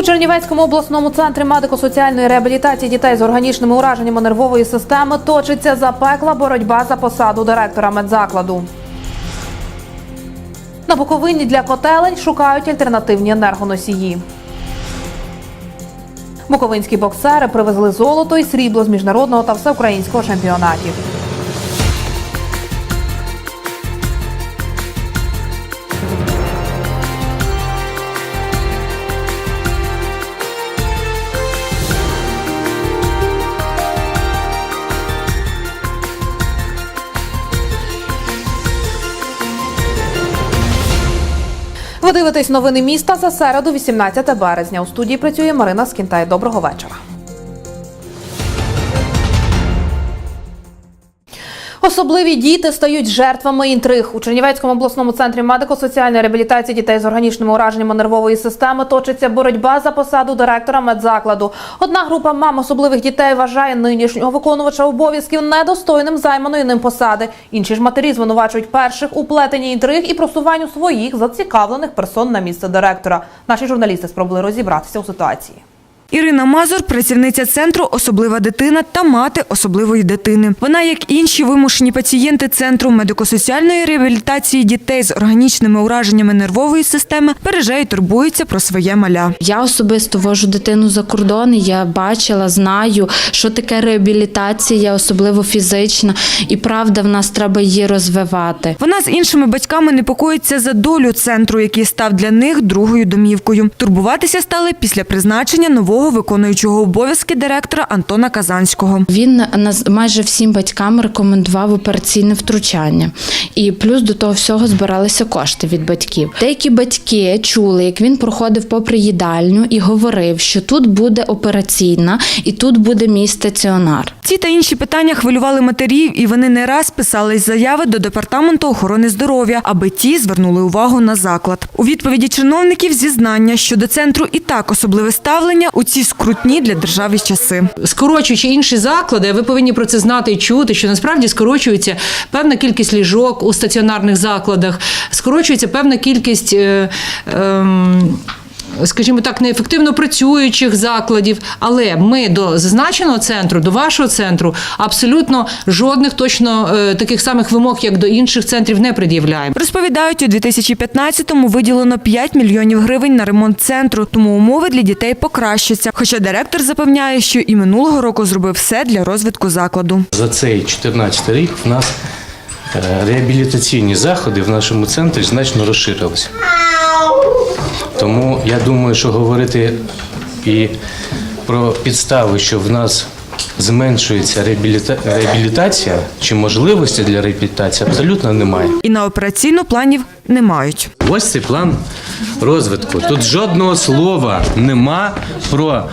У Чернівецькому обласному центрі медико-соціальної реабілітації дітей з органічними ураженнями нервової системи точиться запекла боротьба за посаду директора медзакладу. На Буковині для котелень шукають альтернативні енергоносії. Буковинські боксери привезли золото і срібло з міжнародного та всеукраїнського чемпіонатів. Ви дивитесь новини міста за середу, 18 березня. У студії працює Марина Скінтай. Доброго вечора. Особливі діти стають жертвами інтриг. У Чернівецькому обласному центрі медико-соціальної реабілітації дітей з органічними ураженнями нервової системи точиться боротьба за посаду директора медзакладу. Одна група мам особливих дітей вважає нинішнього виконувача обов'язків недостойним займаної ним посади. Інші ж матері звинувачують перших у плетенні інтриг і просуванню своїх зацікавлених персон на місце директора. Наші журналісти спробували розібратися у ситуації. Ірина Мазур, працівниця центру Особлива дитина та мати особливої дитини. Вона, як інші вимушені пацієнти центру медико-соціальної реабілітації дітей з органічними ураженнями нервової системи, пережає і турбується про своє маля. Я особисто вожу дитину за кордон. Я бачила, знаю, що таке реабілітація, особливо фізична, і правда, в нас треба її розвивати. Вона з іншими батьками непокоїться за долю центру, який став для них другою домівкою. Турбуватися стали після призначення нового виконуючого обов'язки директора Антона Казанського. Він майже всім батькам рекомендував операційне втручання, і плюс до того всього збиралися кошти від батьків. Деякі батьки чули, як він проходив попри їдальню і говорив, що тут буде операційна і тут буде мій стаціонар. Ці та інші питання хвилювали матерів, і вони не раз писали заяви до департаменту охорони здоров'я, аби ті звернули увагу на заклад. У відповіді чиновників зізнання, що до центру і так особливе ставлення у ці скрутні для держави часи. скорочуючи інші заклади, ви повинні про це знати і чути, що насправді скорочується певна кількість ліжок у стаціонарних закладах, скорочується певна кількість. Е, ем, Скажімо так, неефективно працюючих закладів, але ми до зазначеного центру, до вашого центру, абсолютно жодних точно е, таких самих вимог, як до інших центрів, не пред'являємо. Розповідають, у 2015-му виділено 5 мільйонів гривень на ремонт центру, тому умови для дітей покращаться. Хоча директор запевняє, що і минулого року зробив все для розвитку закладу. За цей 14 рік в нас е, реабілітаційні заходи в нашому центрі значно розширилися. Тому я думаю, що говорити і про підстави, що в нас зменшується реабіліта- реабілітація чи можливості для реабілітації, абсолютно немає. І на операційну планів не мають. Ось цей план розвитку. Тут жодного слова нема про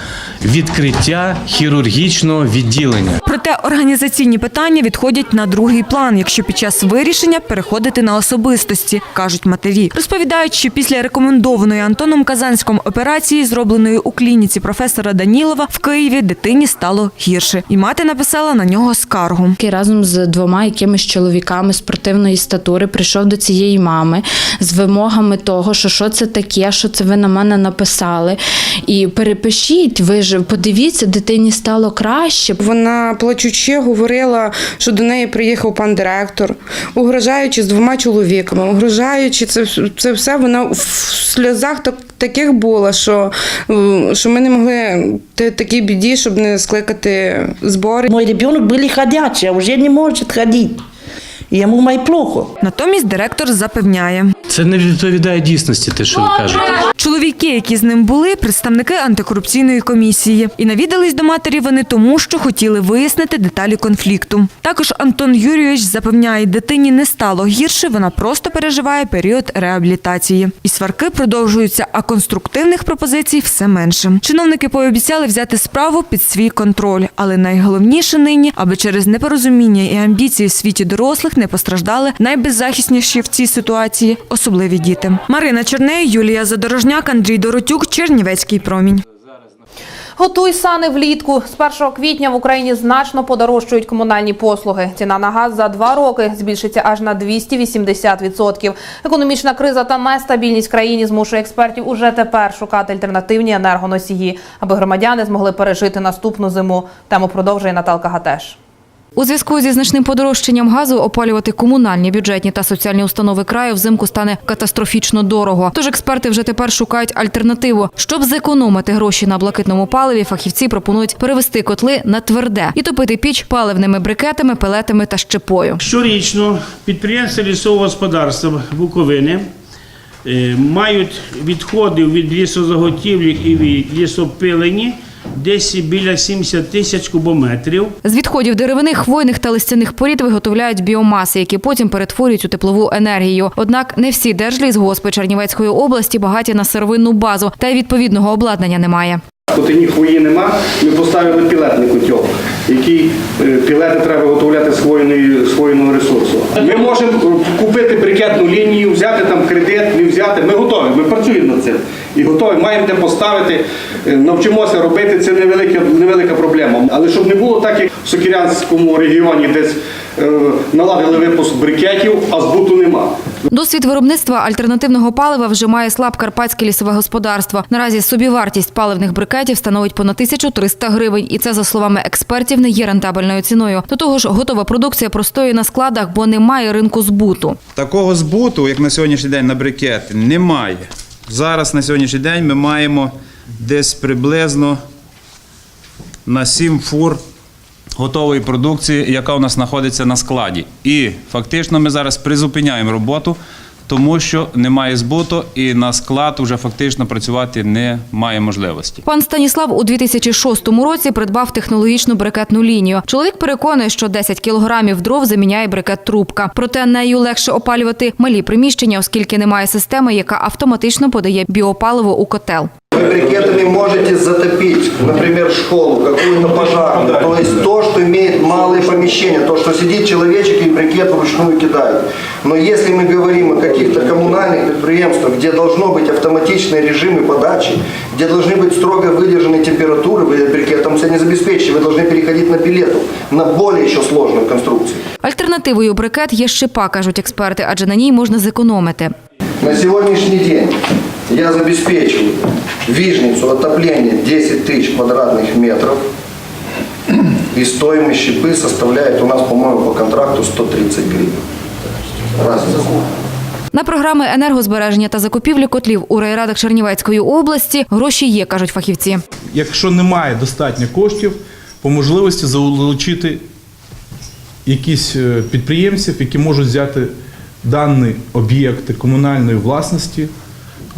відкриття хірургічного відділення. Проте організаційні питання відходять на другий план, якщо під час вирішення переходити на особистості, кажуть матері. Розповідають, що після рекомендованої Антоном Казанськом операції, зробленої у клініці професора Данілова, в Києві дитині стало гірше, і мати написала на нього скаргу. Разом з двома якимись чоловіками спортивної статури прийшов до цієї мами з вимогами того, що що це таке, що це ви на мене написали. І перепишіть, ви ж подивіться, дитині стало краще. Вона плачучи говорила, що до неї приїхав пан директор, угрожаючи з двома чоловіками, угрожаючи це, це все, вона в сльозах так, таких була, що, е, що ми не могли такій біді, щоб не скликати збори. Мой ребенок был ходячий, а уже не может ходить. И ему май плохо. Натомість директор запевняє, Це не відповідає дійсності, те, що ви кажете. чоловіки, які з ним були, представники антикорупційної комісії, і навідались до матері вони тому, що хотіли вияснити деталі конфлікту. Також Антон Юрійович запевняє, дитині не стало гірше, вона просто переживає період реабілітації. І сварки продовжуються, а конструктивних пропозицій все менше. Чиновники пообіцяли взяти справу під свій контроль, але найголовніше нині, аби через непорозуміння і амбіції в світі дорослих не постраждали найбеззахисніші в цій ситуації особливі діти. Марина Черней, Юлія Задорожняк, Андрій Доротюк, Чернівецький промінь. Готуй сани влітку. З 1 квітня в Україні значно подорожчують комунальні послуги. Ціна на газ за два роки збільшиться аж на 280%. Економічна криза та нестабільність країні змушує експертів уже тепер шукати альтернативні енергоносії, аби громадяни змогли пережити наступну зиму. Тему продовжує Наталка Гатеш. У зв'язку зі значним подорожчанням газу опалювати комунальні, бюджетні та соціальні установи краю взимку стане катастрофічно дорого. Тож експерти вже тепер шукають альтернативу. Щоб зекономити гроші на блакитному паливі, фахівці пропонують перевести котли на тверде і топити піч паливними брикетами, пелетами та щепою. Щорічно підприємства лісового господарства Буковини е, мають відходи від лісозаготівлі і від лісопилені десь біля 70 тисяч кубометрів. З відходів деревини, хвойних та листяних порід виготовляють біомаси, які потім перетворюють у теплову енергію. Однак не всі держлісгоспи Чернівецької області багаті на сировинну базу, та й відповідного обладнання немає. Котині хвої нема, ми поставили пілетний котел, який е, пілети треба виготовляти з хвойного ресурсу. Ми можемо е, купити брикетну лінію, взяти там кредит, не взяти. Ми готові, ми працюємо над цим. І готові, маємо де поставити, е, навчимося робити, це невелика, невелика проблема. Але щоб не було так, як в Сокірянському регіоні десь е, наладили випуск брикетів, а збуту нема. Досвід виробництва альтернативного палива вже має слаб карпатське лісове господарство. Наразі собівартість паливних брикетів становить понад 1300 гривень, і це за словами експертів не є рентабельною ціною. До того ж, готова продукція простоює на складах, бо немає ринку збуту. Такого збуту, як на сьогоднішній день на брикети, немає. Зараз на сьогоднішній день ми маємо десь приблизно на 7 фур готової продукції, яка у нас знаходиться на складі. І фактично ми зараз призупиняємо роботу, тому що немає збуту і на склад вже фактично працювати немає можливості. Пан Станіслав у 2006 році придбав технологічну брикетну лінію. Чоловік переконує, що 10 кілограмів дров заміняє брикет трубка. Проте нею легше опалювати малі приміщення, оскільки немає системи, яка автоматично подає біопаливо у котел. Вы брикетами можете затопить, например, школу, какую-то пожарную. То есть то, что имеет малые помещения, то, что сидит человечек и брикет вручную кидает. Но если мы говорим о каких-то коммунальных предприятиях, где должно быть автоматичные режимы подачи, где должны быть строго выдержаны температуры, вы брикетом це не забеспечите, вы должны переходить на пилету, на более еще сложную конструкцию. Альтернативою брикет є щепа, кажуть експерти, адже на ній можна зекономити. На сегодняшний день я забеспечиваю вижницу отопления 10 тысяч квадратных метров. И стоимость щепы составляет у нас, по-моему, по контракту 130 гривен. Разница. На програми енергозбереження та закупівлі котлів у райрадах Чернівецької області гроші є, кажуть фахівці. якщо немає достатньо коштів, по можливості залучити якісь е, підприємців, які можуть взяти дані об'єкти комунальної власності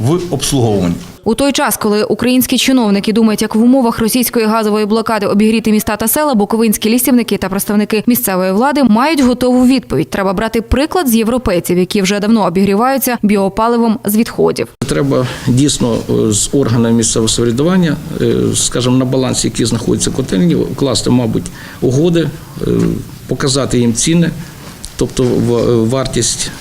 в обслуговуванні. У той час, коли українські чиновники думають, як в умовах російської газової блокади обігріти міста та села, буковинські лісівники та представники місцевої влади мають готову відповідь. Треба брати приклад з європейців, які вже давно обігріваються біопаливом з відходів. Треба дійсно е, з органами місцевого самоврядування, е, скажімо, на балансі, які знаходяться котельні, вкласти, мабуть, угоди, е, показати їм ціни, тобто в- вартість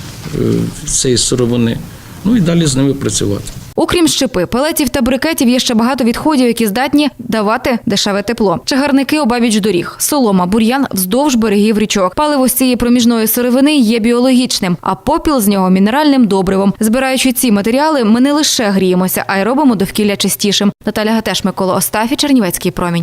цієї сировини, ну і далі з ними працювати. Окрім щепи, пелетів та брикетів, є ще багато відходів, які здатні давати дешеве тепло. Чагарники обабіч доріг, солома, бур'ян вздовж берегів річок. Паливо з цієї проміжної сировини є біологічним, а попіл з нього мінеральним добривом. Збираючи ці матеріали, ми не лише гріємося, а й робимо довкілля чистішим. Наталя Гатеш, Микола Остафі, Чернівецький промінь.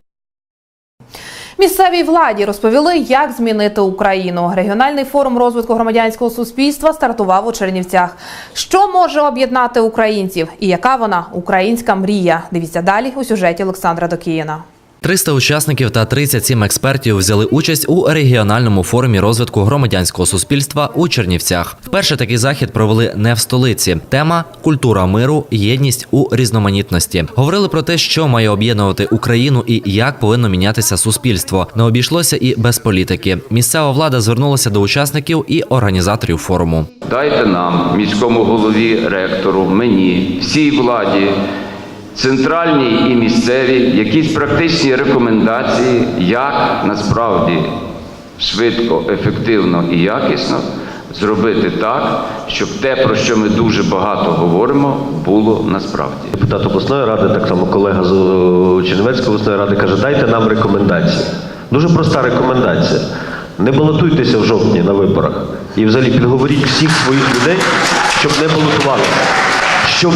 Місцевій владі розповіли, як змінити Україну. Регіональний форум розвитку громадянського суспільства стартував у Чернівцях. Що може об'єднати українців і яка вона українська мрія? Дивіться далі у сюжеті Олександра Докіїна. 300 учасників та 37 експертів взяли участь у регіональному форумі розвитку громадянського суспільства у Чернівцях. Вперше такий захід провели не в столиці. Тема культура миру, єдність у різноманітності. Говорили про те, що має об'єднувати Україну і як повинно мінятися суспільство. Не обійшлося і без політики. Місцева влада звернулася до учасників і організаторів форуму. Дайте нам, міському голові, ректору, мені, всій владі, центральній і місцевій, якісь практичні рекомендації, як насправді швидко, ефективно і якісно зробити так, щоб те, про що ми дуже багато говоримо, було насправді. Депутат обласної ради, так само колега з е, Чернівецької обласної ради каже, дайте нам рекомендації. Дуже проста рекомендація. Не балотуйтеся в жовтні на виборах. І взагалі підговоріть всіх своїх людей, щоб не балотувалися. Щоб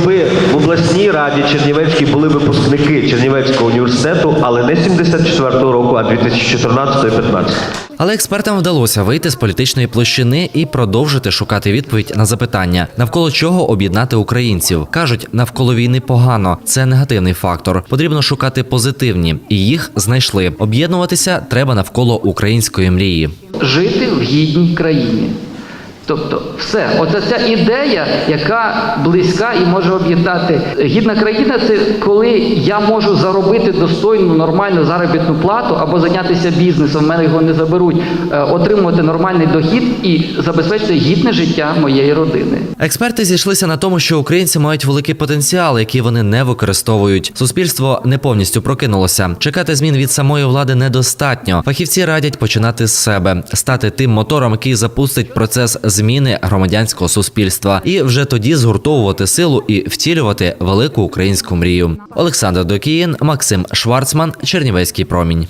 в обласній раді Чернівецькій були випускники Чернівецького університету, але не 74-го року, а 2014-15. Але експертам вдалося вийти з політичної площини і продовжити шукати відповідь на запитання, навколо чого об'єднати українців. кажуть, навколо війни погано. Це негативний фактор. Потрібно шукати позитивні, і їх знайшли. Об'єднуватися треба навколо української мрії. жити в гідній країні. Тобто, все, оце ця ідея, яка близька і може об'єднати. Гідна країна це коли я можу заробити достойну нормальну заробітну плату або зайнятися бізнесом, в мене його не заберуть, е, отримувати нормальний дохід і забезпечити гідне життя моєї родини. Експерти зійшлися на тому, що українці мають великий потенціал, який вони не використовують. Суспільство не повністю прокинулося. Чекати змін від самої влади недостатньо. Фахівці радять починати з себе, стати тим мотором, який запустить процес зміни громадянського суспільства, і вже тоді згуртовувати силу і втілювати велику українську мрію. Олександр Докіїн, Максим Шварцман, Чернівецький промінь.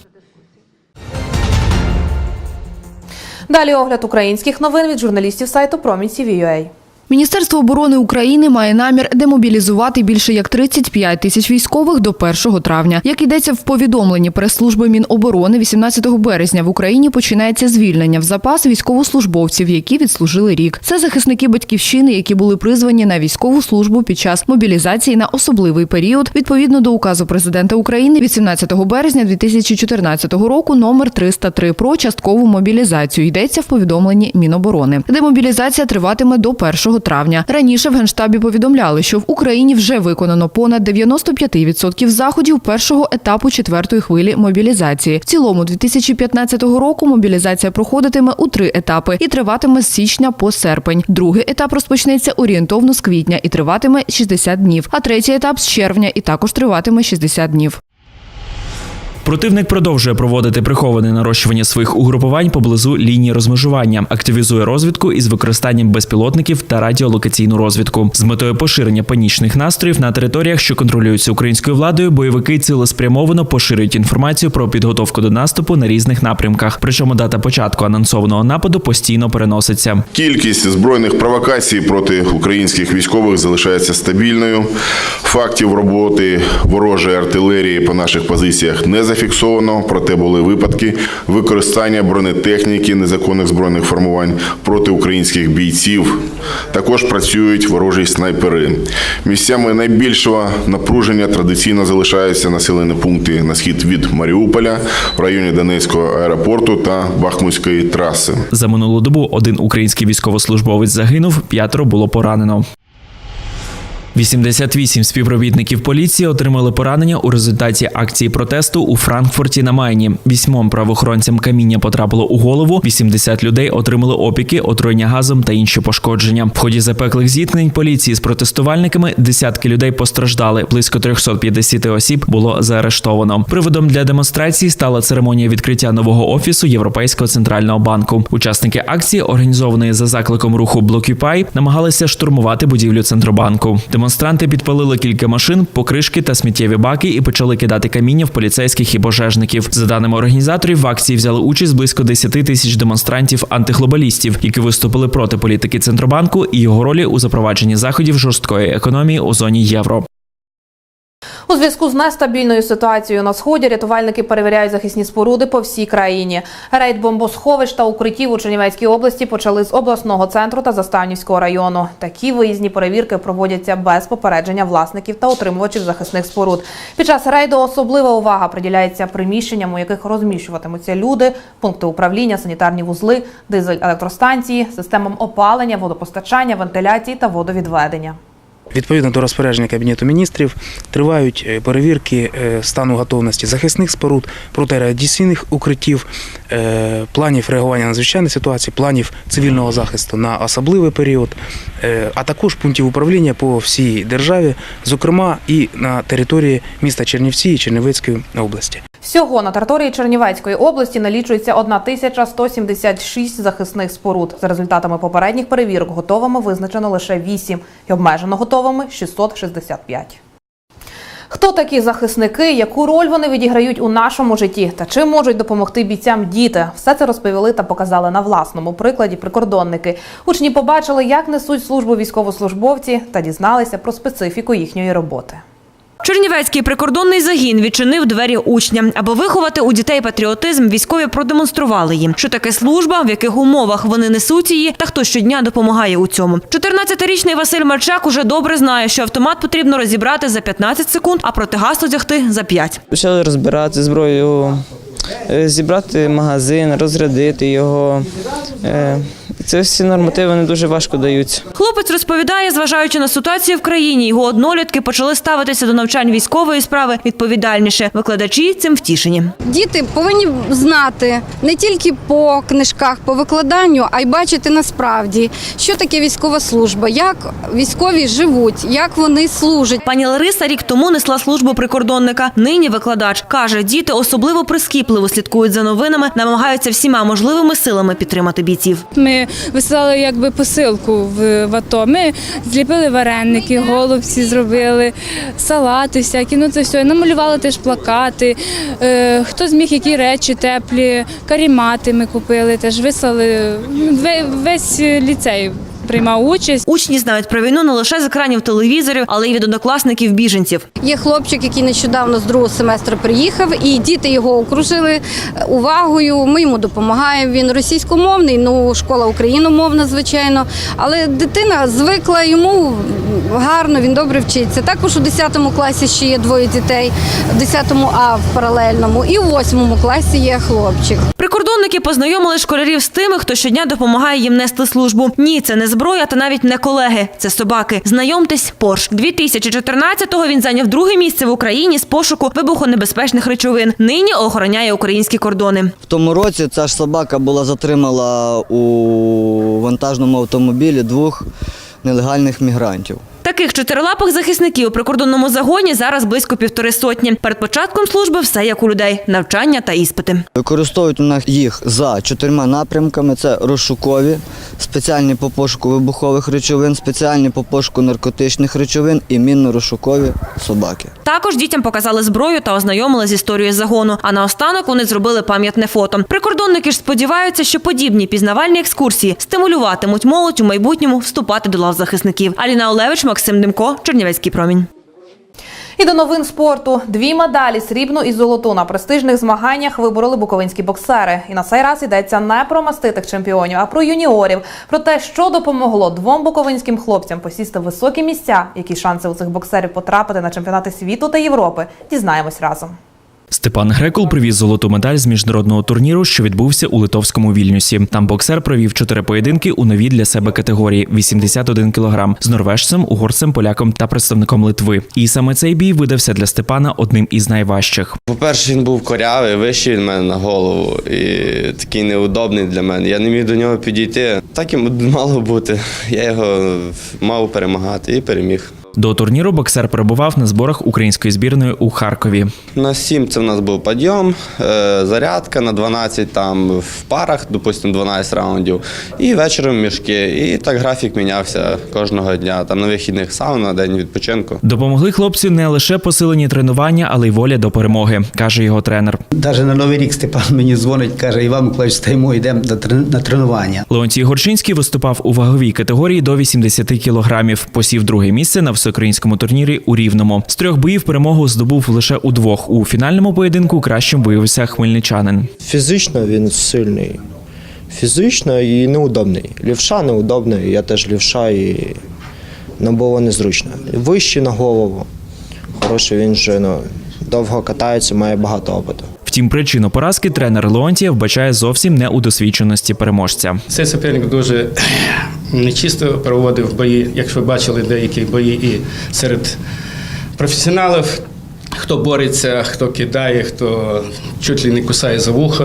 Далі огляд українських новин від журналістів сайту Промінь CVUA. Міністерство оборони України має намір демобілізувати більше як 35 тисяч військових до 1 травня. Як йдеться в повідомленні прес-служби Міноборони, 18 березня в Україні починається звільнення в запас військовослужбовців, які відслужили рік. Це захисники батьківщини, які були призвані на військову службу під час мобілізації на особливий період, відповідно до указу президента України від 17 березня 2014 року номер 303 про часткову мобілізацію. Йдеться в повідомленні Міноборони. Демобілізація триватиме до 1 травня. Раніше в генштабі повідомляли, що в Україні вже виконано понад 95% заходів першого етапу четвертої хвилі мобілізації. В цілому 2015 року мобілізація проходитиме у три етапи і триватиме з січня по серпень. Другий етап розпочнеться орієнтовно з квітня і триватиме 60 днів. А третій етап з червня і також триватиме 60 днів. Противник продовжує проводити приховане нарощування своїх угрупувань поблизу лінії розмежування, активізує розвідку із використанням безпілотників та радіолокаційну розвідку. З метою поширення панічних настроїв на територіях, що контролюються українською владою, бойовики цілеспрямовано поширюють інформацію про підготовку до наступу на різних напрямках. Причому дата початку анонсованого нападу постійно переноситься. Кількість збройних провокацій проти українських військових залишається стабільною. Фактів роботи ворожої артилерії по наших позиціях не зафіксовано, проте були випадки використання бронетехніки незаконних збройних формувань проти українських бійців. Також працюють ворожі снайпери. Місцями найбільшого напруження традиційно залишаються населені пункти на схід від Маріуполя в районі Донецького аеропорту та Бахмутської траси. За минулу добу один український військовослужбовець загинув, п'ятеро було поранено. 88 співробітників поліції отримали поранення у результаті акції протесту у Франкфурті на Майні. Вісьмом правоохоронцям каміння потрапило у голову. 80 людей отримали опіки, отруєння газом та інші пошкодження. В ході запеклих зіткнень поліції з протестувальниками десятки людей постраждали. Близько 350 осіб було заарештовано. Приводом для демонстрації стала церемонія відкриття нового офісу Європейського центрального банку. Учасники акції, організованої за закликом руху Блокюпай, намагалися штурмувати будівлю центробанку. Демонстранти підпалили кілька машин, покришки та сміттєві баки і почали кидати каміння в поліцейських і пожежників. За даними організаторів, в акції взяли участь близько 10 тисяч демонстрантів антиглобалістів, які виступили проти політики центробанку і його ролі у запровадженні заходів жорсткої економії у зоні євро. У зв'язку з нестабільною ситуацією на сході рятувальники перевіряють захисні споруди по всій країні. Рейд бомбосховищ та укриттів у Чернівецькій області почали з обласного центру та Заставнівського району. Такі виїзні перевірки проводяться без попередження власників та отримувачів захисних споруд. Під час рейду особлива увага приділяється приміщенням, у яких розміщуватимуться люди, пункти управління, санітарні вузли, дизель електростанції, системам опалення, водопостачання, вентиляції та водовідведення. Відповідно до розпорядження Кабінету міністрів тривають е, перевірки е, стану готовності захисних споруд, протирадіаційних укриттів, е, планів реагування на звичайні ситуації, планів цивільного захисту на особливий період, а також пунктів управління по всій державі, зокрема і на території міста Чернівці і Чернівецької області. Всього на території Чернівецької області налічується 1176 захисних споруд. За результатами попередніх перевірок готовими визначено лише 8 і обмежено готовими 665. Хто такі захисники, яку роль вони відіграють у нашому житті та чим можуть допомогти бійцям діти? Все це розповіли та показали на власному прикладі прикордонники. Учні побачили, як несуть службу військовослужбовці та дізналися про специфіку їхньої роботи. Чернівецький прикордонний загін відчинив двері учням. Аби виховати у дітей патріотизм, військові продемонстрували їм, що таке служба, в яких умовах вони несуть її, та хто щодня допомагає у цьому. 14-річний Василь Марчак уже добре знає, що автомат потрібно розібрати за 15 секунд, а протигаз одягти за 5. Почали розбирати зброю, е, зібрати магазин, розрядити його. Це всі нормативи вони дуже важко даються. Хлопець розповідає, зважаючи на ситуацію в країні, його однолітки почали ставитися до навчань військової справи відповідальніше. Викладачі цим втішені. Діти повинні знати не тільки по книжках, по викладанню, а й бачити насправді, що таке військова служба, як військові живуть, як вони служать. Пані Лариса рік тому несла службу прикордонника. Нині викладач каже, діти особливо прискіпливо слідкують за новинами, намагаються всіма можливими силами підтримати бійців. Ми висилали якби посилку в, в АТО. Ми зліпили вареники, голубці зробили, салати всякі. Ну це все. Намалювали теж плакати. Е, хто зміг які речі теплі, карімати ми купили, теж вислали. Ве- Весь ліцей приймав участь. Учні знають про війну не лише з екранів телевізорів, але й від однокласників біженців. Є хлопчик, який нещодавно з другого семестру приїхав, і діти його окружили е, увагою. Ми йому допомагаємо. Він російськомовний, ну школа україномовна, звичайно. Але дитина звикла йому гарно, він добре вчиться. Також у 10 класі ще є двоє дітей, в 10 А в паралельному, і у 8 класі є хлопчик. Прикордонники познайомили школярів з тими, хто щодня допомагає їм нести службу. Ні, це не зброя та навіть не колеги. Це собаки. Знайомтесь, Порш. 2014-го він зайняв друге місце в Україні з пошуку вибухонебезпечних речовин. Нині охороняє українські кордони. В тому році ця ж собака була затримала у вантажному автомобілі двох нелегальних мігрантів. Таких чотирилапих захисників у прикордонному загоні зараз близько півтори сотні. Перед початком служби все як у людей: навчання та іспити. Використовують у нас їх за чотирма напрямками: це розшукові, спеціальні по пошуку вибухових речовин, спеціальні по пошуку наркотичних речовин і мінно-розшукові собаки. Також дітям показали зброю та ознайомили з історією загону. А наостанок вони зробили пам'ятне фото. Прикордонники ж сподіваються, що подібні пізнавальні екскурсії стимулюватимуть молодь у майбутньому вступати до лав захисників. Аліна Олевич, Максим Демко, Чернівецький промінь. І до новин спорту. Дві медалі срібну і золоту на престижних змаганнях вибороли буковинські боксери. І на цей раз йдеться не про маститих чемпіонів, а про юніорів. Про те, що допомогло двом буковинським хлопцям посісти високі місця, які шанси у цих боксерів потрапити на чемпіонати світу та Європи. Дізнаємось разом. Степан Грекул привіз золоту медаль з міжнародного турніру, що відбувся у литовському Вільнюсі. Там боксер провів чотири поєдинки у новій для себе категорії 81 кг з норвежцем, угорцем, поляком та представником Литви. І саме цей бій видався для Степана одним із найважчих. По-перше, він був корявий, вищий від мене на голову і такий неудобний для мене. Я не міг до нього підійти. Так і мало бути. Я його мав перемагати і переміг. До турніру боксер перебував на зборах української збірної у Харкові. На 7 це в нас був підйом, е, зарядка на 12 там в парах, допустимо, 12 раундів, і вечором мішки. І так графік мінявся кожного дня. Там на вихідних сауна, день відпочинку. Допомогли хлопцю не лише посилені тренування, але й воля до перемоги, каже його тренер. Навіть на новий рік Степан мені дзвонить, каже, Іван Миколаївич, стаємо, йдемо на на тренування. Леонтій Горчинський виступав у ваговій категорії до 80 кілограмів. Посів друге місце на всеукраїнському турнірі у Рівному. З трьох боїв перемогу здобув лише у двох. У фінальному поєдинку кращим виявився хмельничанин. Фізично він сильний. Фізично і неудобний. Лівша неудобний, я теж лівша і нам було незручно. Вищий на голову. Хороший він вже ну, довго катається, має багато опиту. Втім, причину поразки тренер Леонтія вбачає зовсім не у досвідченості переможця. Цей суперник дуже нечисто проводив бої, якщо бачили деякі бої і серед професіоналів хто бореться, хто кидає, хто чуть ли не кусає за вуха.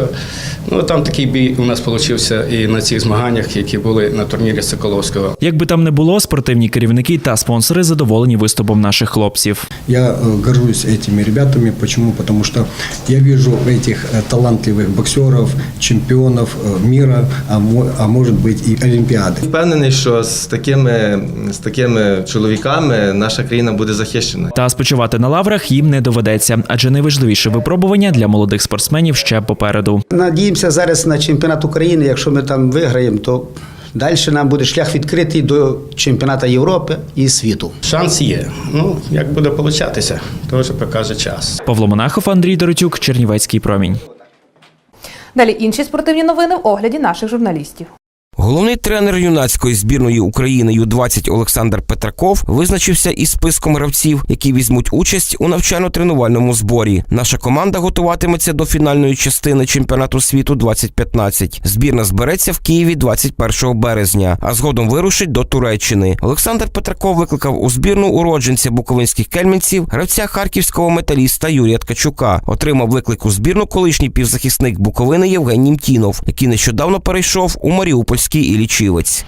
Ну там такий бій у нас получився і на цих змаганнях, які були на турнірі Соколовського. Як би там не було, спортивні керівники та спонсори задоволені виступом наших хлопців. Я э, горжусь этими ребятами. Почему? Потому что я вижу этих э, талантливых боксеров, чемпионов э, мира, а, мо- а может быть и Олимпиады. Впевнений, що з такими, з такими чоловіками наша країна буде захищена. Та спочивати на лаврах їм не доведеться, адже найважливіше випробування для молодих спортсменів ще попереду. Надіємося зараз на чемпіонат України. Якщо ми там виграємо, то далі нам буде шлях відкритий до чемпіонату Європи і світу. Шанс є. Ну, як буде получатися, то вже покаже час. Павло Монахов, Андрій Доротюк, Чернівецький промінь. Далі інші спортивні новини в огляді наших журналістів. Головний тренер юнацької збірної України Ю-20 Олександр Петраков визначився із списком гравців, які візьмуть участь у навчально-тренувальному зборі. Наша команда готуватиметься до фінальної частини чемпіонату світу 2015. Збірна збереться в Києві 21 березня, а згодом вирушить до Туреччини. Олександр Петраков викликав у збірну уродженця буковинських кельменців, гравця харківського металіста Юрія Ткачука. Отримав виклик у збірну колишній півзахисник Буковини Євгеній Мтінов, який нещодавно перейшов у Маріупольський Іллічівець.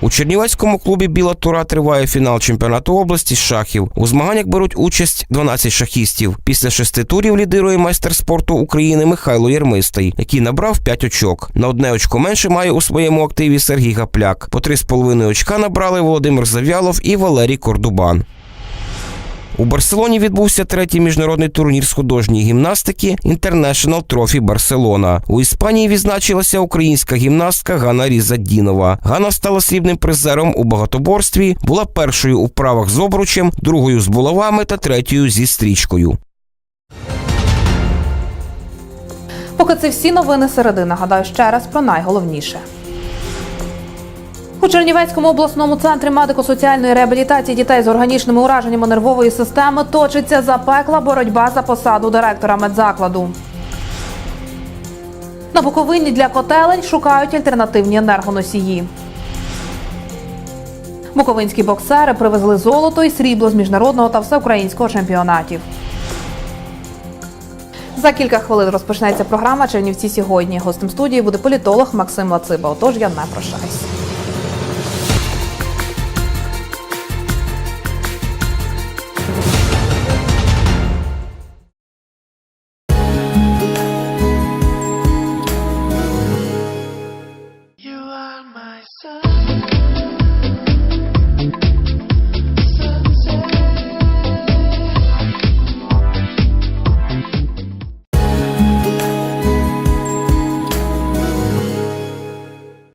У Чернівецькому клубі Біла Тура триває фінал чемпіонату області з шахів. У змаганнях беруть участь 12 шахістів. Після шести турів лідирує майстер спорту України Михайло Єрмистий, який набрав 5 очок. На одне очко менше має у своєму активі Сергій Гапляк. По 3,5 очка набрали Володимир Зав'ялов і Валерій Кордубан. У Барселоні відбувся третій міжнародний турнір з художньої гімнастики International Trophy Барселона. У Іспанії відзначилася українська гімнастка Ганна Різадінова. Ганна стала срібним призером у багатоборстві, була першою у правах з обручем, другою з булавами та третьою зі стрічкою. Поки це всі новини середи, нагадаю ще раз про найголовніше. У Чернівецькому обласному центрі медико-соціальної реабілітації дітей з органічними ураженнями нервової системи точиться запекла боротьба за посаду директора медзакладу. На Буковині для котелень шукають альтернативні енергоносії. Буковинські боксери привезли золото і срібло з міжнародного та всеукраїнського чемпіонатів. За кілька хвилин розпочнеться програма Чернівці сьогодні. Гостем студії буде політолог Максим Лациба. Отож я не прощаюсь.